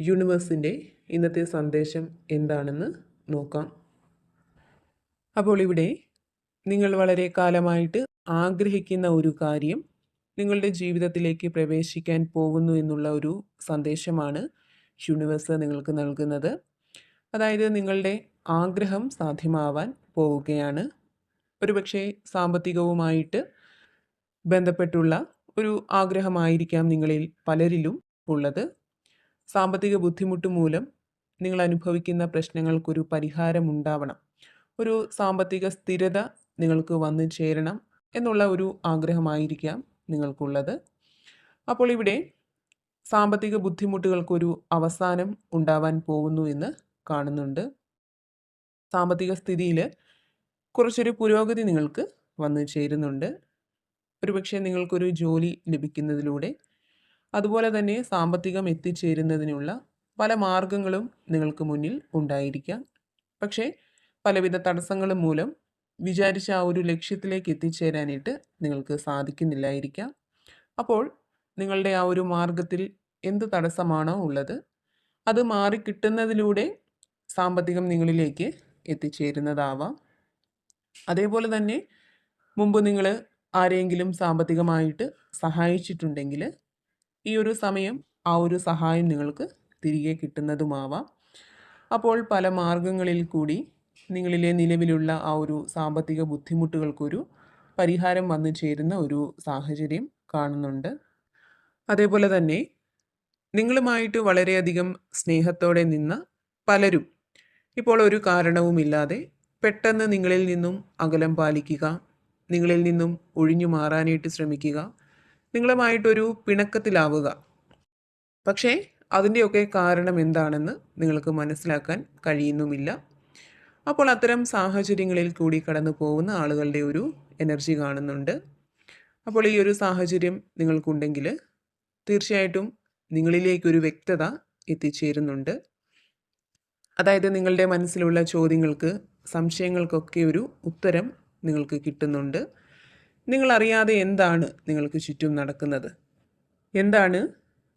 യൂണിവേഴ്സിന്റെ ഇന്നത്തെ സന്ദേശം എന്താണെന്ന് നോക്കാം. അപ്പോൾ ഇവിടെ നിങ്ങൾ വളരെ കാലമായിട്ട് ആഗ്രഹിക്കുന്ന ഒരു കാര്യം നിങ്ങളുടെ ജീവിതത്തിലേക്ക് പ്രവേശിക്കാൻ പോകുന്നു എന്നുള്ള ഒരു സന്ദേശമാണ് യൂണിവേഴ്സ് നിങ്ങൾക്ക് നൽകുന്നത്. അതായത് നിങ്ങളുടെ ആഗ്രഹം സാധ്യമാവാൻ പോവുകയാണ്. ഒരുപക്ഷെ സാമ്പത്തികവുമായിട്ട് ബന്ധപ്പെട്ടുള്ള ഒരു ആഗ്രഹമായിരിക്കാം നിങ്ങളിൽ പലരിലും ഉള്ളത്. സാമ്പത്തിക ബുദ്ധിമുട്ട് മൂലം നിങ്ങൾ അനുഭവിക്കുന്ന പ്രശ്നങ്ങൾക്കൊരു പരിഹാരം ഉണ്ടാവണം. ഒരു സാമ്പത്തിക സ്ഥിരത നിങ്ങൾക്ക് വന്നു ചേരണം എന്നുള്ള ഒരു ആഗ്രഹമായിരിക്കാം നിങ്ങൾക്കുള്ളത്. അപ്പോൾ ഇവിടെ സാമ്പത്തിക ബുദ്ധിമുട്ടുകൾക്കൊരു അവസാനം ഉണ്ടാവാൻ പോകുന്നു എന്ന് കാണുന്നുണ്ട്. സാമ്പത്തിക സ്ഥിതിയിൽ കുറച്ചൊരു പുരോഗതി നിങ്ങൾക്ക് വന്നു ചേരുന്നുണ്ട്. ഒരുപക്ഷെ നിങ്ങൾക്കൊരു ജോലി ലഭിക്കുന്നതിലൂടെ അതുപോലെ തന്നെ സാമ്പത്തികം എത്തിച്ചേരുന്നതിനുള്ള പല മാർഗങ്ങളും നിങ്ങൾക്ക് മുന്നിൽ ഉണ്ടായിരിക്കാം. പക്ഷേ പലവിധ തടസ്സങ്ങളും മൂലം വിചാരിച്ച ആ ഒരു ലക്ഷ്യത്തിലേക്ക് എത്തിച്ചേരാനായിട്ട് നിങ്ങൾക്ക് സാധിക്കുന്നില്ലായിരിക്കാം. അപ്പോൾ നിങ്ങളുടെ ആ ഒരു മാർഗത്തിൽ എന്ത് തടസ്സമാണോ ഉള്ളത് അത് മാറിക്കിട്ടുന്നതിലൂടെ സാമ്പത്തികം നിങ്ങളിലേക്ക് എത്തിച്ചേരുന്നതാവാം. അതേപോലെ തന്നെ മുമ്പ് നിങ്ങൾ ആരെങ്കിലും സാമ്പത്തികമായിട്ട് സഹായിച്ചിട്ടുണ്ടെങ്കിൽ ഈ ഒരു സമയം ആ ഒരു സഹായം നിങ്ങൾക്ക് തിരികെ കിട്ടുന്നതുമാവാം. അപ്പോൾ പല മാർഗങ്ങളിൽ കൂടി നിങ്ങളിലെ നിലവിലുള്ള ആ ഒരു സാമ്പത്തിക ബുദ്ധിമുട്ടുകൾക്കൊരു പരിഹാരം വന്നു ചേരുന്ന ഒരു സാഹചര്യം കാണുന്നുണ്ട്. അതേപോലെ തന്നെ നിങ്ങളുമായിട്ട് വളരെയധികം സ്നേഹത്തോടെ നിന്ന പലരും ഇപ്പോൾ ഒരു കാരണവുമില്ലാതെ പെട്ടെന്ന് നിങ്ങളിൽ നിന്നും അകലം പാലിക്കുക നിങ്ങളിൽ നിന്നും ഒഴിഞ്ഞു മാറാനായിട്ട് ശ്രമിക്കുക നിങ്ങളുമായിട്ടൊരു പിണക്കത്തിലാവുക. പക്ഷേ അതിന്റെയൊക്കെ കാരണം എന്താണെന്ന് നിങ്ങൾക്ക് മനസ്സിലാക്കാൻ കഴിയുന്നുമില്ല. അപ്പോൾ അത്തരം സാഹചര്യങ്ങളിൽ കൂടി കടന്നു പോകുന്ന ആളുകളുടെ ഒരു എനർജി കാണുന്നുണ്ട്. അപ്പോൾ ഈ ഒരു സാഹചര്യം നിങ്ങൾക്കുണ്ടെങ്കിൽ തീർച്ചയായിട്ടും നിങ്ങളിലേക്കൊരു വ്യക്തത എത്തിച്ചേരുന്നുണ്ട്. അതായത് നിങ്ങളുടെ മനസ്സിലുള്ള ചോദ്യങ്ങൾക്ക് സംശയങ്ങൾക്കൊക്കെ ഒരു ഉത്തരം നിങ്ങൾക്ക് കിട്ടുന്നുണ്ട്. നിങ്ങളറിയാതെ എന്താണ് നിങ്ങൾക്ക് ചുറ്റും നടക്കുന്നത്? എന്താണ്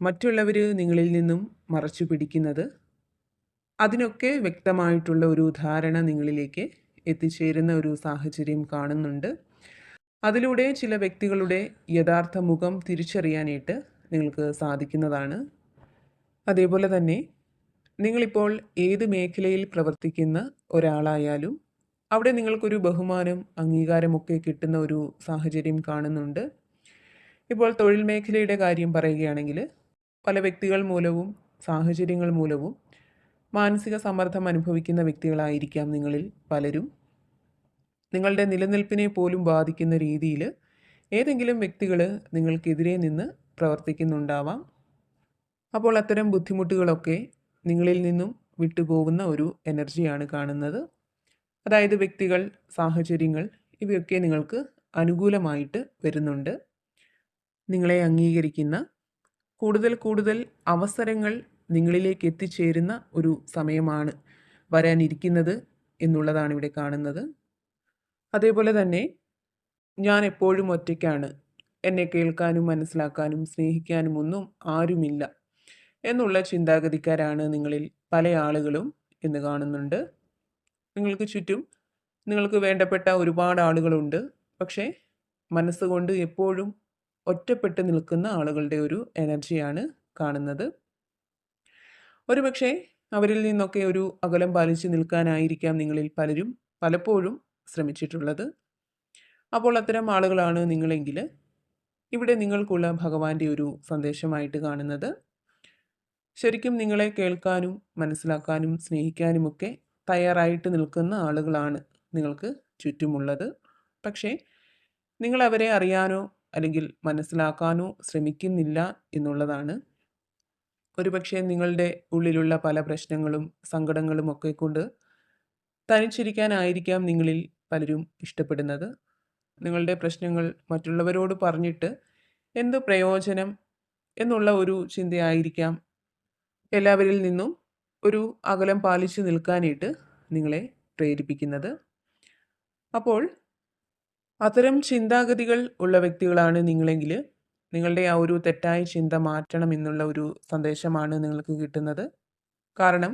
മറ്റുള്ളവർ നിങ്ങളിൽ നിന്നും മറച്ചു പിടിക്കുന്നത്? അതിനൊക്കെ വ്യക്തമായിട്ടുള്ള ഒരു ധാരണ നിങ്ങളിലേക്ക് എത്തിച്ചേരുന്ന ഒരു സാഹചര്യം കാണുന്നുണ്ട്. അതിലൂടെ ചില വ്യക്തികളുടെ യഥാർത്ഥ മുഖം തിരിച്ചറിയാനായിട്ട് നിങ്ങൾക്ക് സാധിക്കുന്നതാണ്. അതേപോലെ തന്നെ നിങ്ങളിപ്പോൾ ഏത് മേഖലയിൽ പ്രവർത്തിക്കുന്ന ഒരാളായാലും അവിടെ നിങ്ങൾക്കൊരു ബഹുമാനം അംഗീകാരമൊക്കെ കിട്ടുന്ന ഒരു സാഹചര്യം കാണുന്നുണ്ട്. ഇപ്പോൾ തൊഴിൽ മേഖലയുടെ കാര്യം പറയുകയാണെങ്കിൽ പല വ്യക്തികൾ മൂലവും സാഹചര്യങ്ങൾ മൂലവും മാനസിക സമ്മർദ്ദം അനുഭവിക്കുന്ന വ്യക്തികളായിരിക്കാം നിങ്ങളിൽ പലരും. നിങ്ങളുടെ നിലനിൽപ്പിനെ പോലും ബാധിക്കുന്ന രീതിയിൽ ഏതെങ്കിലും വ്യക്തികൾ നിങ്ങൾക്കെതിരെ നിന്ന് പ്രവർത്തിക്കുന്നുണ്ടാവാം. അപ്പോൾ അത്തരം ബുദ്ധിമുട്ടുകളൊക്കെ നിങ്ങളിൽ നിന്നും വിട്ടുപോകുന്ന ഒരു എനർജിയാണ് കാണുന്നത്. അതായത് വ്യക്തികൾ സാഹചര്യങ്ങൾ ഇവയൊക്കെ നിങ്ങൾക്ക് അനുകൂലമായിട്ട് വരുന്നുണ്ട്. നിങ്ങളെ അംഗീകരിക്കുന്ന കൂടുതൽ കൂടുതൽ അവസരങ്ങൾ നിങ്ങളിലേക്ക് എത്തിച്ചേരുന്ന ഒരു സമയമാണ് വരാനിരിക്കുന്നത് എന്നുള്ളതാണ് ഇവിടെ കാണുന്നത്. അതേപോലെ തന്നെ ഞാൻ എപ്പോഴും ഒറ്റയ്ക്കാണ്. എന്നെ കേൾക്കാനും മനസ്സിലാക്കാനും സ്നേഹിക്കാനും ഒന്നും ആരുമില്ല. എന്നുള്ള ചിന്താഗതിക്കാരാണ് നിങ്ങളിൽ പല ആളുകളും എന്ന് കാണുന്നുണ്ട്. നിങ്ങൾക്ക് ചുറ്റും നിങ്ങൾക്ക് വേണ്ടപ്പെട്ട ഒരുപാട് ആളുകളുണ്ട്. പക്ഷേ മനസ്സുകൊണ്ട് എപ്പോഴും ഒറ്റപ്പെട്ട് നിൽക്കുന്ന ആളുകളുടെ ഒരു എനർജിയാണ് കാണുന്നത്. ഒരുപക്ഷെ അവരിൽ നിന്നൊക്കെ ഒരു അകലം പാലിച്ച് നിൽക്കാനായിരിക്കാം നിങ്ങളിൽ പലരും പലപ്പോഴും ശ്രമിച്ചിട്ടുള്ളത്. അപ്പോൾ അത്തരം ആളുകളാണ് നിങ്ങളെങ്കിൽ ഇവിടെ നിങ്ങൾക്കുള്ള ഭഗവാന്റെ ഒരു സന്ദേശമായിട്ട് കാണുന്നത്. ശരിക്കും നിങ്ങളെ കേൾക്കാനും മനസ്സിലാക്കാനും സ്നേഹിക്കാനുമൊക്കെ തയ്യാറായിട്ട് നിൽക്കുന്ന ആളുകളാണ് നിങ്ങൾക്ക് ചുറ്റുമുള്ളത്. പക്ഷേ നിങ്ങളവരെ അറിയാനോ അല്ലെങ്കിൽ മനസ്സിലാക്കാനോ ശ്രമിക്കുന്നില്ല എന്നുള്ളതാണ്. ഒരുപക്ഷെ നിങ്ങളുടെ ഉള്ളിലുള്ള പല പ്രശ്നങ്ങളും സങ്കടങ്ങളും ഒക്കെ കൊണ്ട് തനിച്ചിരിക്കാനായിരിക്കാം നിങ്ങളിൽ പലരും ഇഷ്ടപ്പെടുന്നത്. നിങ്ങളുടെ പ്രശ്നങ്ങൾ മറ്റുള്ളവരോട് പറഞ്ഞിട്ട് എന്ത് പ്രയോജനം എന്നുള്ള ഒരു ചിന്തയായിരിക്കാം എല്ലാവരിൽ നിന്നും ഒരു അകലം പാലിച്ചു നിൽക്കാനായിട്ട് നിങ്ങളെ പ്രേരിപ്പിക്കുന്നത്. അപ്പോൾ അത്തരം ചിന്താഗതികൾ ഉള്ള വ്യക്തികളാണ് നിങ്ങളെങ്കിൽ നിങ്ങളുടെ ആ ഒരു തെറ്റായ ചിന്ത മാറ്റണം എന്നുള്ള ഒരു സന്ദേശമാണ് നിങ്ങൾക്ക് കിട്ടുന്നത്. കാരണം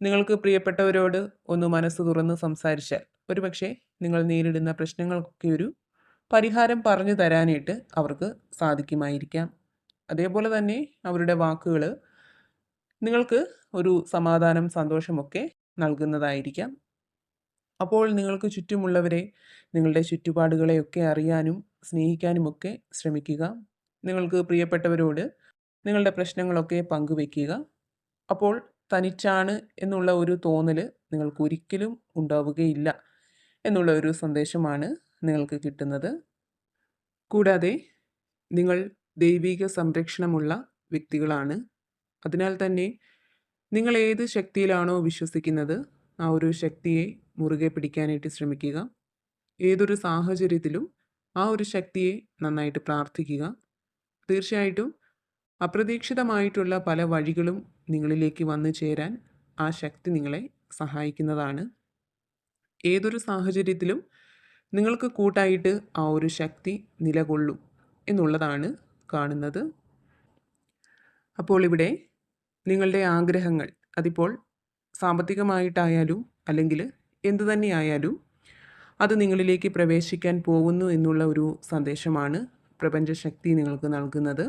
നിങ്ങൾക്ക് പ്രിയപ്പെട്ടവരോട് ഒന്ന് മനസ്സ് തുറന്ന് സംസാരിച്ചാൽ ഒരുപക്ഷെ നിങ്ങൾ നേരിടുന്ന പ്രശ്നങ്ങൾക്കൊക്കെ ഒരു പരിഹാരം പറഞ്ഞു തരാനായിട്ട് അവർക്ക് സാധിക്കുമായിരിക്കാം. അതേപോലെ തന്നെ അവരുടെ വാക്കുകൾ നിങ്ങൾക്ക് ഒരു സമാധാനം സന്തോഷമൊക്കെ നൽകുന്നതായിരിക്കാം. അപ്പോൾ നിങ്ങൾക്ക് ചുറ്റുമുള്ളവരെ നിങ്ങളുടെ ചുറ്റുപാടുകളെയൊക്കെ അറിയാനും സ്നേഹിക്കാനുമൊക്കെ ശ്രമിക്കുക. നിങ്ങൾക്ക് പ്രിയപ്പെട്ടവരോട് നിങ്ങളുടെ പ്രശ്നങ്ങളൊക്കെ പങ്കുവെക്കുക അപ്പോൾ തനിച്ചാണ് എന്നുള്ള ഒരു തോന്നൽ നിങ്ങൾക്ക് ഒരിക്കലും ഉണ്ടാവുകയില്ല എന്നുള്ള ഒരു സന്ദേശമാണ് നിങ്ങൾക്ക് കിട്ടുന്നത്. കൂടാതെ നിങ്ങൾ ദൈവിക സംരക്ഷണമുള്ള വ്യക്തികളാണ്. അതിനാൽ തന്നെ നിങ്ങൾ ഏത് ശക്തിയിലാണോ വിശ്വസിക്കുന്നത്? ആ ഒരു ശക്തിയെ മുറുകെ പിടിക്കാനായിട്ട് ശ്രമിക്കുക. ഏതൊരു സാഹചര്യത്തിലും ആ ഒരു ശക്തിയെ നന്നായിട്ട് പ്രാർത്ഥിക്കുക. തീർച്ചയായിട്ടും അപ്രതീക്ഷിതമായിട്ടുള്ള പല വഴികളും നിങ്ങളിലേക്ക് വന്നു ചേരാൻ ആ ശക്തി നിങ്ങളെ സഹായിക്കുന്നതാണ്. ഏതൊരു സാഹചര്യത്തിലും നിങ്ങൾക്ക് കൂട്ടായിട്ട് ആ ഒരു ശക്തി നിലകൊള്ളും എന്നുള്ളതാണ് കാണുന്നത്. അപ്പോൾ ഇവിടെ നിങ്ങളുടെ ആഗ്രഹങ്ങൾ അതിപ്പോൾ സാമ്പത്തികമായിട്ടായാലും അല്ലെങ്കിൽ എന്തു തന്നെയായാലും അത് നിങ്ങളിലേക്ക് പ്രവേശിക്കാൻ പോകുന്നു എന്നുള്ള ഒരു സന്ദേശമാണ് പ്രപഞ്ചശക്തി നിങ്ങൾക്ക് നൽകുന്നത്.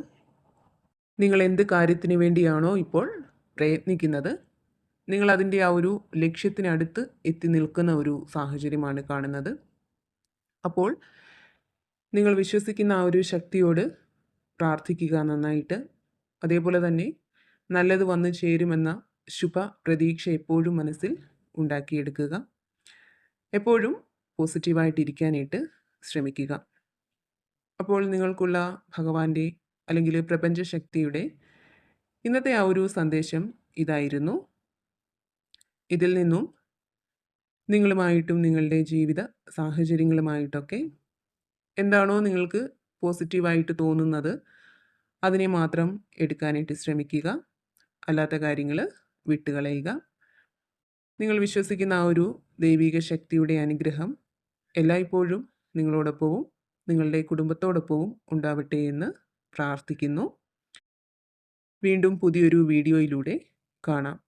നിങ്ങൾ എന്ത് കാര്യത്തിന് വേണ്ടിയാണോ ഇപ്പോൾ പ്രയത്നിക്കുന്നത് നിങ്ങൾ അതിന്റെ ആ ഒരു ലക്ഷ്യത്തിനടുത്ത് എത്തി നിൽക്കുന്ന ഒരു സാഹചര്യമാണ് കാണുന്നത്. അപ്പോൾ നിങ്ങൾ വിശ്വസിക്കുന്ന ആ ഒരു ശക്തിയോട് പ്രാർത്ഥിക്കുക നന്നായിട്ട്. അതേപോലെ തന്നെ നല്ലത് വന്നു ചേരുമെന്ന ശുഭ പ്രതീക്ഷ എപ്പോഴും മനസ്സിൽ ഉണ്ടാക്കിയെടുക്കുക. എപ്പോഴും പോസിറ്റീവായിട്ടിരിക്കാനായിട്ട് ശ്രമിക്കുക. അപ്പോൾ നിങ്ങൾക്കുള്ള ഭഗവാന്റെ അല്ലെങ്കിൽ പ്രപഞ്ചശക്തിയുടെ ഇന്നത്തെ ആ ഒരു സന്ദേശം ഇതായിരുന്നു. ഇതിൽ നിന്നും നിങ്ങളുമായിട്ടും നിങ്ങളുടെ ജീവിത സാഹചര്യങ്ങളുമായിട്ടൊക്കെ എന്താണോ നിങ്ങൾക്ക് പോസിറ്റീവായിട്ട് തോന്നുന്നത് അതിനെ മാത്രം എടുക്കാനായിട്ട് ശ്രമിക്കുക. അല്ലാത്ത കാര്യങ്ങൾ വിട്ടുകളയുക. നിങ്ങൾ വിശ്വസിക്കുന്ന ആ ഒരു ദൈവിക ശക്തിയുടെ അനുഗ്രഹം എല്ലായ്പ്പോഴും നിങ്ങളോടൊപ്പവും നിങ്ങളുടെ കുടുംബത്തോടൊപ്പവും ഉണ്ടാവട്ടെ എന്ന് പ്രാർത്ഥിക്കുന്നു. വീണ്ടും പുതിയൊരു വീഡിയോയിലൂടെ കാണാം.